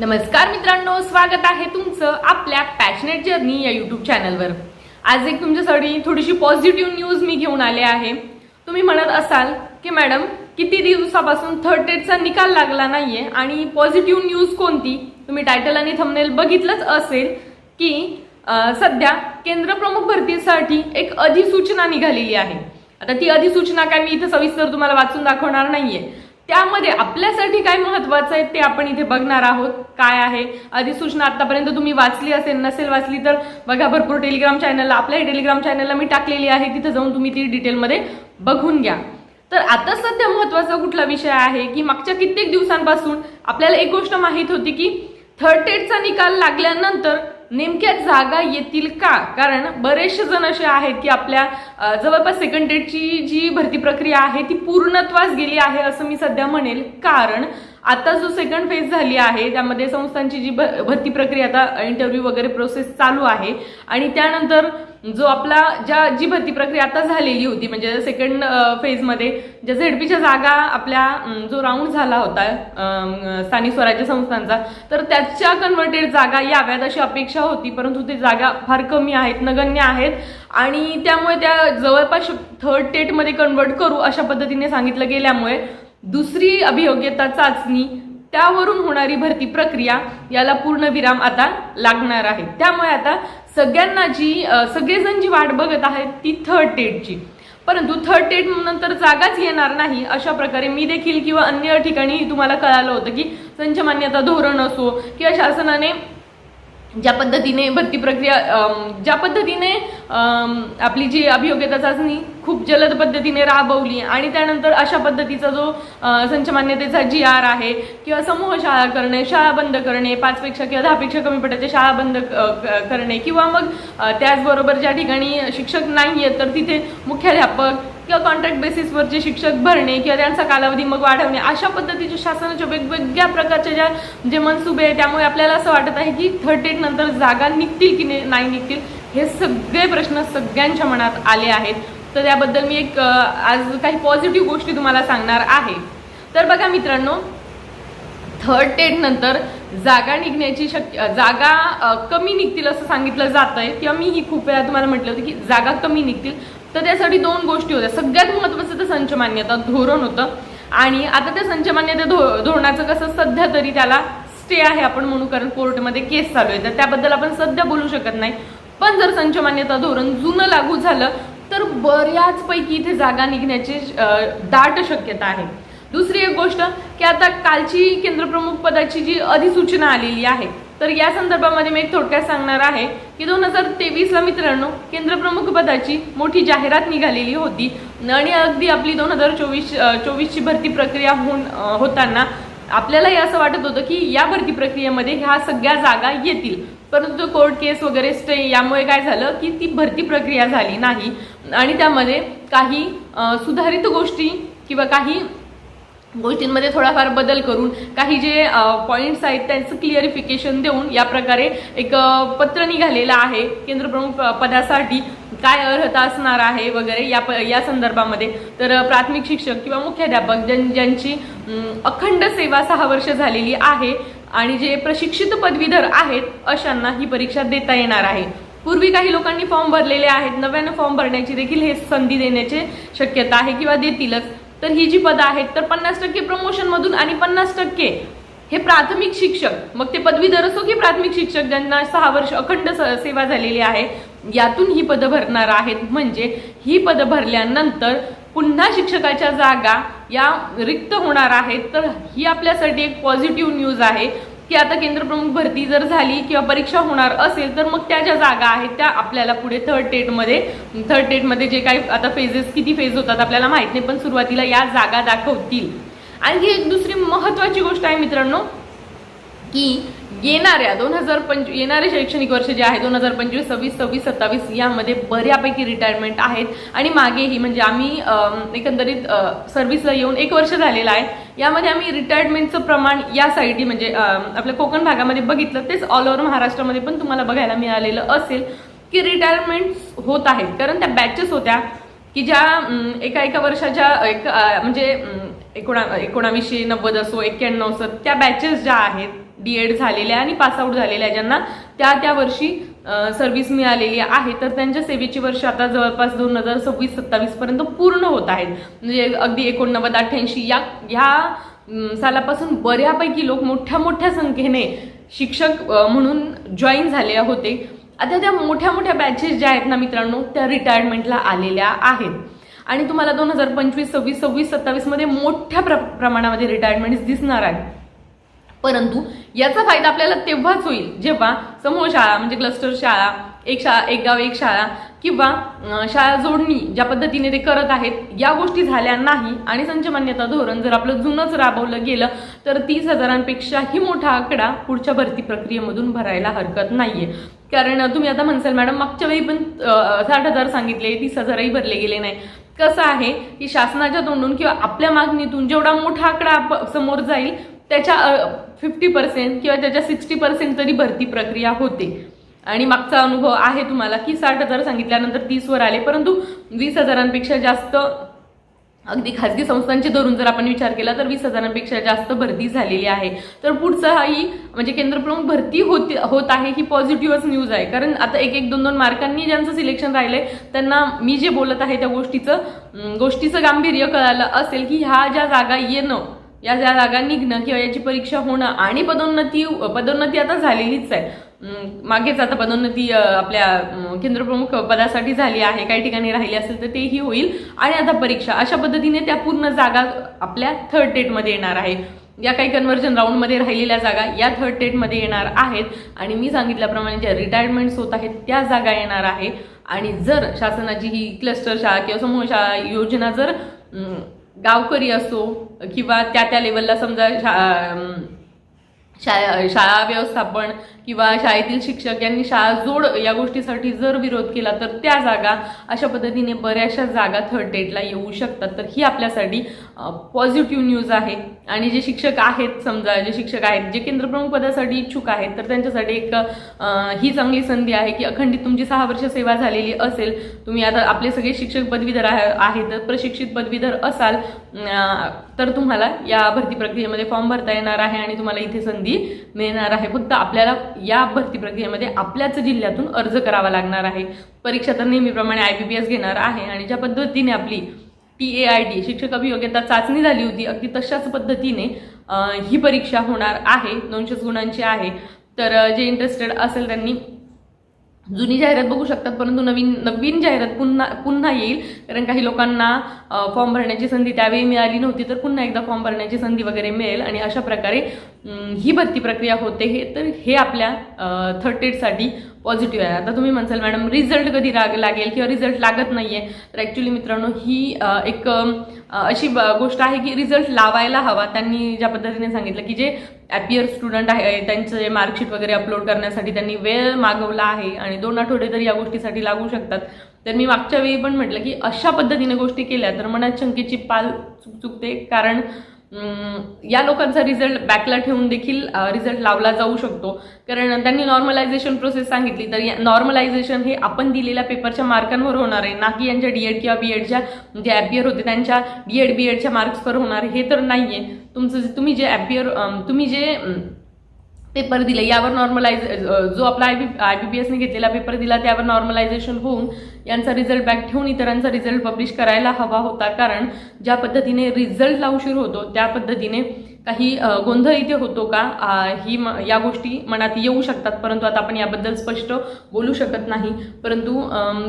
नमस्कार मित्रांनो स्वागत आहे तुमचं आपल्या पॅशनेट जर्नी या युट्यूब चॅनलवर आज एक तुमच्यासाठी थोडीशी पॉझिटिव्ह न्यूज मी घेऊन आले आहे. तुम्ही म्हणत असाल की मॅडम किती दिवसापासून थर्ड टेटचा निकाल लागला नाहीये आणि पॉझिटिव्ह न्यूज कोणती? तुम्ही टायटल आणि थंबनेल बघितलंच असेल की सध्या केंद्र प्रमुख भरतीसाठी एक अधिसूचना निघालेली आहे. आता ती अधिसूचना काय मी इथं सविस्तर तुम्हाला वाचून दाखवणार नाहीये. त्यामध्ये आपल्यासाठी काय महत्वाचं आहे ते आपण इथे बघणार आहोत. काय आहे? अधिसूचना आतापर्यंत तुम्ही वाचली असेल नसेल वाचली तर बघा भरपूर टेलिग्राम चॅनलला. आपल्या टेलिग्राम चॅनलला मी टाकलेली आहे. तिथे जाऊन तुम्ही ती डिटेलमध्ये बघून घ्या. तर आता सध्या महत्त्वाचा कुठला विषय आहे की मागच्या कित्येक दिवसांपासून आपल्याला एक गोष्ट माहीत होती की थर्ड टेटचा निकाल लागल्यानंतर नेमक्या जागा येतील का? कारण बरेचसे जण असे आहेत की आपल्या जवळपास सेकंड डेटची जी भरती प्रक्रिया आहे ती पूर्णत्वास गेली आहे असं मी सध्या म्हणेल. कारण आता जो सेकंड फेज झाली आहे त्यामध्ये संस्थांची जी भ- भरती प्रक्रिया आता इंटरव्ह्यू वगैरे प्रोसेस चालू आहे. आणि त्यानंतर जो आपला ज्या जी भरती प्रक्रिया आता झालेली होती म्हणजे सेकंड फेजमध्ये ज्या झेडपीच्या जागा आपल्या जो राऊंड झाला होता स्थानिक स्वराज्य संस्थांचा तर त्याच्या कन्व्हर्टेड जागा याव्यात अशी अपेक्षा होती परंतु ते जागा फार कमी आहेत नगण्य आहेत. आणि त्यामुळे त्या जवळपास थर्ड टेटमध्ये कन्वर्ट करू अशा पद्धतीने सांगितलं गेल्यामुळे दुसरी अभियोग्यता चाचणी त्यावरून होणारी भरती प्रक्रिया याला पूर्ण विराम आता लागणार आहे. त्यामुळे आता सगळ्यांना जी सगळेजण जी वाट बघत आहेत ती थर्ड टेटची परंतु थर्ड टेट नंतर जागाच येणार नाही अशा प्रकारे मी देखील किंवा अन्य ठिकाणी तुम्हाला कळालं होतं की संच मान्यता धोरण असो किंवा शासनाने ज्या पद्धतीने भरती प्रक्रिया ज्या पद्धतीने आपली जी अभियोग्यता चाचणी खूप जलद पद्धतीने राबवली आणि त्यानंतर अशा पद्धतीचा जो संचमान्यतेचा संच मान्यतेचा जी आर आहे किंवा समूह शाळा करणे शाळा बंद करणे पाचपेक्षा किंवा दहापेक्षा कमी पटाच्या शाळा बंद करणे किंवा मग त्याचबरोबर ज्या ठिकाणी शिक्षक नाही आहेत तर तिथे मुख्याध्यापक किंवा कॉन्ट्रॅक्ट बेसिसवर जे शिक्षक भरणे किंवा त्यांचा कालावधी मग वाढवणे अशा पद्धतीचे शासनाच्या वेगवेगळ्या प्रकारच्या ज्या जे मनसुबे आहे त्यामुळे आपल्याला असं वाटत आहे की थर्ड एट नंतर जागा निघतील की नाही- नाही निघतील हे सगळे प्रश्न सगळ्यांच्या मनात आले आहेत. तर त्याबद्दल मी एक आज काही पॉझिटिव्ह गोष्टी तुम्हाला सांगणार आहे. तर बघा मित्रांनो थर्ड टेट नंतर जागा निघण्याची शक्य जागा कमी निघतील असं सांगितलं जात आहे किंवा मी ही खूप वेळा तुम्हाला म्हटलं होतं की जागा कमी निघतील. तर त्यासाठी दोन गोष्टी होत्या. सगळ्यात महत्त्वाचं तर संच मान्यता धोरण होतं. आणि आता त्या संच मान्यता धो धोरणाचं कसं सध्या तरी त्याला स्टे आहे आपण म्हणू कारण कोर्टमध्ये केस चालू आहे. तर त्याबद्दल आपण सध्या बोलू शकत नाही. पण जर संच मान्यता धोरण जुनं लागू झालं तर बऱ्याचपैकी इथे जागा निघण्याची दाट शक्यता आहे. दुसरी एक गोष्ट की आता कालची केंद्रप्रमुख पदाची जी अधिसूचना आलेली आहे तर या संदर्भामध्ये मी एक थोडक्यात सांगणार आहे की दोन हजार तेवीसला मित्रांनो केंद्रप्रमुख पदाची मोठी जाहिरात निघालेली होती. आणि अगदी आपली दोन हजार चोवीस चोवीसची भरती प्रक्रिया होऊन होताना आपल्यालाही असं वाटत होतं की या भरती प्रक्रियेमध्ये ह्या सगळ्या जागा येतील. परंतु कोर्ट केस वगैरे स्टे यामुळे काय झालं की ती भरती प्रक्रिया झाली नाही. आणि त्यामध्ये काही सुधारित गोष्टी किंवा काही गोष्टींमध्ये थोडाफार बदल करून काही जे पॉईंट्स आहेत त्यांचं क्लिअरिफिकेशन देऊन या प्रकारे एक पत्र निघालेलं आहे. केंद्रप्रमुख पदासाठी काय अर्हता असणार आहे वगैरे या प या संदर्भामध्ये. तर प्राथमिक शिक्षक किंवा मुख्याध्यापक ज्यां ज्यांची अखंड सेवा सहा वर्ष झालेली आहे आणि जे प्रशिक्षित पदवीधर आहेत अशांना ही परीक्षा देता येणार आहे. पूर्वी काही लोकांनी फॉर्म भरलेले आहेत. नव्यानं फॉर्म भरण्याची देखील हे संधी देण्याची शक्यता आहे किंवा देतीलच. तर ही जी पदं आहेत तर पन्नास टक्के प्रमोशनमधून आणि पन्नास टक्के हे प्राथमिक शिक्षक मग ते पदवीधर असो की प्राथमिक शिक्षक ज्यांना सहा वर्ष अखंड स- सेवा झालेली आहे यातून ही पदं भरणार आहेत. म्हणजे ही पदं भरल्यानंतर पुन्हा शिक्षकाच्या जागा या रिक्त होणार आहेत. तर ही आपल्यासाठी एक पॉझिटिव्ह न्यूज आहे. की आता केंद्रप्रमुख भरती जर झाली किंवा परीक्षा होणार असेल तर मग त्या ज्या जागा आहेत त्या आपल्याला पुढे थर्ड टेटमध्ये थर्ड टेटमध्ये जे काही आता फेजेस किती फेज होतात आपल्याला माहीत नाही पण सुरुवातीला या जागा दाखवतील. आणखी एक दुसरी महत्वाची गोष्ट आहे मित्रांनो की येणाऱ्या दोन हजार पंचवीस येणारे शैक्षणिक वर्ष जे आहे दोन हजार पंचवीस सव्वीस सव्वीस सत्तावीस यामध्ये बऱ्यापैकी रिटायरमेंट आहेत. आणि मागेही म्हणजे आम्ही एकंदरीत सर्व्हिसला येऊन एक वर्ष झालेलं आहे. यामध्ये आम्ही रिटायरमेंटचं प्रमाण या साईडी म्हणजे आपल्या कोकण भागामध्ये बघितलं तेच ऑल ओव्हर महाराष्ट्रामध्ये पण तुम्हाला बघायला मिळालेलं असेल की रिटायरमेंट होत आहेत. कारण त्या बॅचेस होत्या की ज्या एका एका वर्षाच्या एक म्हणजे एकोणा एकोणावीसशे नव्वद असो एक्क्याण्णव असो त्या बॅचेस ज्या आहेत डी एड झालेल्या आणि पासआउट झालेल्या ज्यांना त्या त्या वर्षी सर्व्हिस मिळालेली आहे. तर त्यांच्या सेवेची वर्ष आता जवळपास दोन हजार सव्वीस सत्तावीस पर्यंत पूर्ण होत आहेत. म्हणजे अगदी एकोणनव्वद अठ्ठ्याऐंशी या ह्या सालापासून बऱ्यापैकी लोक मोठ्या मोठ्या संख्येने शिक्षक म्हणून जॉईन झाले होते. आता त्या मोठ्या मोठ्या बॅचेस ज्या आहेत ना मित्रांनो त्या रिटायरमेंटला आलेल्या आहेत. आणि तुम्हाला दोन हजार पंचवीस सव्वीस सव्वीस सत्तावीसमध्ये मोठ्या प्र प्रमाणामध्ये रिटायरमेंट्स दिसणार आहेत. परंतु याचा फायदा आपल्याला तेव्हाच होईल जेव्हा समूह शाळा म्हणजे क्लस्टर शाळा एक शाळा एक गाव एक शाळा किंवा शाळा जोडणी ज्या पद्धतीने ते करत आहेत या गोष्टी झाल्या नाही आणि संच मान्यता धोरण जर आपलं जुनंच राबवलं गेलं तर तीस हजारांपेक्षाही मोठा आकडा पुढच्या भरती प्रक्रियेमधून भरायला हरकत नाहीये. कारण तुम्ही आता म्हणसाल मॅडम मागच्या वेळी पण साठ हजार सांगितले तीस हजारही भरले गेले नाही. कसं आहे की शासनाच्या तोंडून किंवा आपल्या मागणीतून जेवढा मोठा आकडा समोर जाईल त्याच्या फिफ्टी पर्सेंट किंवा त्याच्या सिक्स्टी पर्सेंट तरी भरती प्रक्रिया होते. आणि मागचा अनुभव आहे तुम्हाला की साठ हजार सांगितल्यानंतर तीसवर आले. परंतु वीस हजारांपेक्षा जास्त अगदी खाजगी संस्थांचे धरून जर आपण विचार केला तर वीस हजारांपेक्षा जास्त भरती झालेली आहे. तर पुढचाही म्हणजे केंद्रप्रमुख भरती होती होत आहे ही पॉझिटिव्हच न्यूज आहे. कारण आता एक एक दोन दोन मार्कांनी ज्यांचं सिलेक्शन राहिलंय त्यांना मी जे बोलत आहे त्या गोष्टीचं गोष्टीचं गांभीर्य कळालं असेल की ह्या ज्या जागा येणं या ज्या जागा निघणं किंवा याची परीक्षा होणं आणि पदोन्नती पदोन्नती आता झालेलीच आहे. मागेच आता पदोन्नती आपल्या केंद्रप्रमुख पदासाठी झाली आहे. काही ठिकाणी राहिली असेल तर तेही होईल. आणि आता परीक्षा अशा पद्धतीने त्या पूर्ण जागा आपल्या थर्ड टेटमध्ये येणार आहे. या काही कन्व्हर्जन राऊंडमध्ये राहिलेल्या जागा या थर्ड टेटमध्ये येणार आहेत. आणि मी सांगितल्याप्रमाणे ज्या रिटायरमेंट्स होत आहेत त्या जागा येणार आहे. आणि जर शासनाची ही क्लस्टर शाळा किंवा समूह शाळा योजना जर गावकरी असो किंवा त्या त्या लेवलला समजा शा शाळा शाळा व्यवस्थापन किंवा शाळेतील शिक्षक यांनी शाळा जोड या गोष्टीसाठी जर विरोध केला तर त्या जागा अशा पद्धतीने बऱ्याचशा जागा थर्ड डेटला येऊ शकतात. तर ही आपल्यासाठी पॉझिटिव्ह न्यूज आहे. आणि जे शिक्षक आहेत समजा जे शिक्षक आहेत जे केंद्रप्रमुख पदासाठी इच्छुक आहेत तर त्यांच्यासाठी एक ही चांगली संधी आहे की अखंडित तुमची सहा वर्ष सेवा झालेली असेल तुम्ही आता आपले सगळे शिक्षक पदवीधर आहे आहेत तर प्रशिक्षित पदवीधर असाल तर तुम्हाला या भरती प्रक्रियेमध्ये फॉर्म भरता येणार आहे आणि तुम्हाला इथे संधी मिळणार आहे. फक्त आपल्याला या भरती प्रक्रियेमध्ये आपल्याच जिल्ह्यातून अर्ज करावा लागणार आहे. परीक्षा तर नेहमीप्रमाणे आय बी पी एस घेणार आहे आणि ज्या पद्धतीने आपली टी ए आय डी शिक्षक अभियोग्यता चाचणी झाली होती. अगदी तशाच पद्धतीने ही परीक्षा होणार आहे. दोनशेच गुणांची आहे. तर जे इंटरेस्टेड असेल त्यांनी जुनी जाहिरात बघू शकतात परंतु नवीन नवीन जाहिरात पुन्हा पुन्हा येईल. कारण काही लोकांना फॉर्म भरण्याची संधी त्यावेळी मिळाली नव्हती तर पुन्हा एकदा फॉर्म भरण्याची संधी वगैरे मिळेल. आणि अशा प्रकारे ही भरती प्रक्रिया होते हे. तर हे आपल्या थर्ड टेटसाठी पॉझिटिव्ह आहे. आता तुम्ही म्हणसाल मॅडम रिझल्ट कधी लाग लागेल किंवा रिझल्ट लागत नाही आहे तर ॲक्च्युली मित्रांनो ही एक अशी गोष्ट आहे की रिझल्ट लावायला हवा. त्यांनी ज्या पद्धतीने सांगितलं की जे ॲपियर स्टुडंट आहे त्यांचं जे मार्कशीट वगैरे अपलोड करण्यासाठी त्यांनी वेळ मागवला आहे आणि दोन आठवडे तर या गोष्टीसाठी लागू शकतात. तर मी मागच्या वेळी पण म्हटलं की अशा पद्धतीने गोष्टी केल्या तर मनात शंकेची पाल चुक चुकते. कारण या लोकांचा रिझल्ट बॅकला ठेवून देखील रिझल्ट लावला जाऊ शकतो. कारण त्यांनी नॉर्मलायझेशन प्रोसेस सांगितली. तर नॉर्मलायझेशन हे आपण दिलेल्या पेपरच्या मार्कांवर होणार आहे. ना की यांच्या डीएड किंवा बी एडच्या जे ॲपियर होते त्यांच्या डीएड बीएडच्या मार्क्सवर होणार आहे. हे तर नाही आहे तुमचं जे- तुम्ही जे ॲपियर तुम्ही जे पेपर दिले. यावर नॉर्मलाइज जो आपला I B I B P एसने घेतलेला पेपर दिला त्यावर नॉर्मलायझेशन होऊन यांचा रिझल्ट बॅक ठेवून इतरांचा रिझल्ट पब्लिश करायला हवा होता. कारण ज्या पद्धतीने रिझल्टला उशीर होतो त्या पद्धतीने काही गोंधळ इथे होतो का? ही म या गोष्टी मनात येऊ शकतात परंतु आता आपण याबद्दल स्पष्ट बोलू शकत नाही. परंतु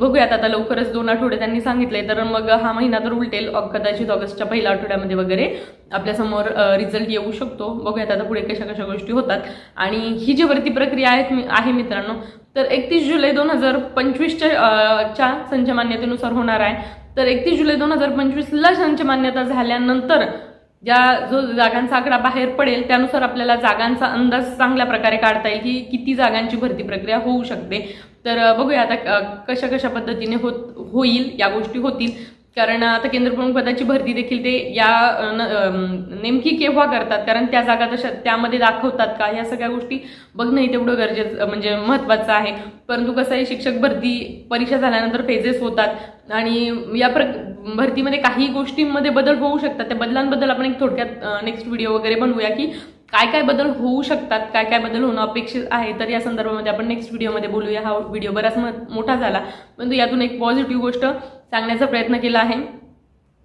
बघूयात आता लवकरच दोन आठवडे त्यांनी सांगितले तर मग हा महिना तर उलटेल कदाचित ऑगस्टच्या पहिल्या आठवड्यामध्ये वगैरे आपल्यासमोर रिझल्ट येऊ शकतो. बघूयात आता पुढे कशा कशा गोष्टी होतात. आणि ही जी भरती प्रक्रिया आहेत मी- आहे मित्रांनो तर एकतीस जुलै दोन हजार पंचवीसच्या च्या संचमान्यतेनुसार होणार आहे. तर एकतीस जुलै दोन हजार पंचवीसला संचमान्यता झाल्यानंतर ज्या जो जागांचा आकडा बाहेर पडेल त्यानुसार आपल्याला जागांचा अंदाज चांगल्या प्रकारे काढता येईल की किती जागांची भरती प्रक्रिया होऊ शकते. तर बघूया आता कशा कशा पद्धतीने होत होईल या गोष्टी होतील. कारण आता केंद्रप्रमुख पदाची भरती देखील ते या न- नेमकी केव्हा करतात? कारण त्या जागा तशा त्यामध्ये दाखवतात का? ह्या सगळ्या गोष्टी बघणंही तेवढं गरजेचं म्हणजे महत्त्वाचं आहे. परंतु कसं आहे शिक्षक भरती परीक्षा झाल्यानंतर फेजेस होतात. आणि या प्र भरतीमध्ये काही गोष्टींमध्ये बदल होऊ शकतात. त्या बदलांबद्दल आपण एक थोडक्यात नेक्स्ट व्हिडिओ वगैरे बनवूया की काय काय बदल होऊ शकतात काय काय बदल होणं अपेक्षित आहे. तर या संदर्भामध्ये आपण नेक्स्ट व्हिडिओमध्ये बोलूया. हा व्हिडिओ बराच म- मोठा झाला. परंतु यातून एक पॉझिटिव्ह गोष्ट सांगण्याचा प्रयत्न केला आहे.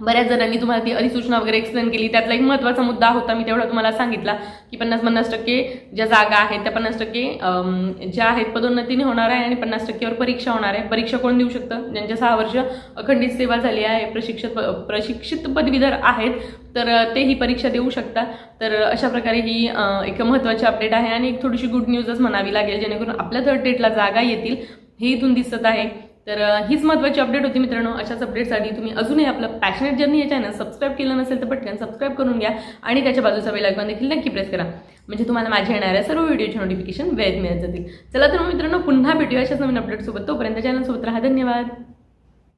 बऱ्याच जणांनी तुम्हाला ती अधिसूचना वगैरे एक्सप्लेन केली. त्यातला एक महत्त्वाचा मुद्दा होता मी तेवढा तुम्हाला सांगितला की पन्नास पन्नास टक्के ज्या जागा आहेत त्या पन्नास टक्के ज्या आहेत पदोन्नतीने होणार आहे आणि पन्नास टक्केवर परीक्षा होणार आहे. परीक्षा कोण देऊ शकतं? ज्यांच्या सहा वर्ष अखंडित सेवा झाली आहे प्रशिक्षित प्रशिक्षित पदवीधर आहेत तर ते ही परीक्षा देऊ शकतात. तर अशा प्रकारे ही एक महत्त्वाची अपडेट आहे आणि एक थोडीशी गुड न्यूजच म्हणावी लागेल जेणेकरून आपल्या थर्ड डेटला जागा येतील हे इथून दिसत आहे. तर हीच महत्त्वाची अपडेट होती मित्रांनो. अशाच अपडेटसाठी तुम्ही अजूनही आपलं पॅशनेट जर्नी हे चॅनल सबस्क्राईब केलं नसेल तर पटकन सबस्क्राईब करून घ्या आणि त्याच्या बाजूचा बेल आयकॉन देखील नक्की प्रेस करा. म्हणजे तुम्हाला माझ्या येणाऱ्या सर्व व्हिडिओचे नोटिफिकेशन वेळेत मिळत जातील. चला तर मित्रांनो पुन्हा भेटूया अशाच नवीन अपडेटसोबत तोपर्यंत चॅनलसोबत राहा. धन्यवाद.